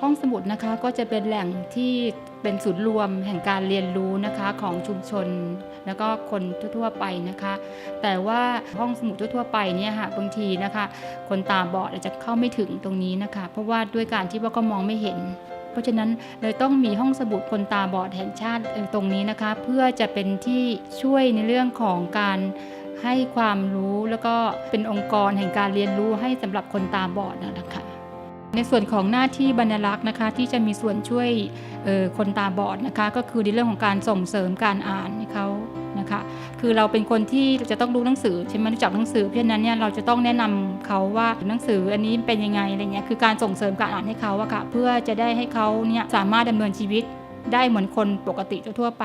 ห้องสมุดนะคะก็จะเป็นแหล่งที่เป็นศูนย์รวมแห่งการเรียนรู้นะคะของชุมชน แล้วก็คนทั่วๆไปนะคะ แต่ว่าห้องสมุดทั่วๆไปเนี่ยค่ะบางทีนะคะ คนตาบอดอาจจะเข้าไม่ถึงตรงนี้นะคะ เพราะว่าด้วยการที่ว่าก็มองไม่เห็น เพราะฉะนั้นเลยต้องมีห้องสมุดคนตาบอดแห่งชาติตรงนี้นะคะ เพื่อจะเป็นที่ช่วยในเรื่องของการให้ความรู้แล้วก็เป็นองค์กรแห่งการเรียนรู้ให้สำหรับคนตาบอดนะคะ ในส่วนของหน้าที่บรรลักษ์นะคะที่จะมีส่วนช่วยออคนตาบอดนะคะก็คือในเรื่องของการส่งเสริมการอ่านให้เขานะคะคือเราเป็นคนที่จะต้องรู้หนังสือใช่ไหมรู้จักหนังสือเพราะฉะนั้นเนี่ยเราจะต้องแนะนำเขาว่าหนังสืออันนี้เป็นยังไงอะไรเงี้ยคือการส่งเสริมการอ่านให้เขาอะค่ะเพื่อจะได้ให้เขาเนี่ยสามารถดำเนินชีวิตได้เหมือนคนปกติทั่วไป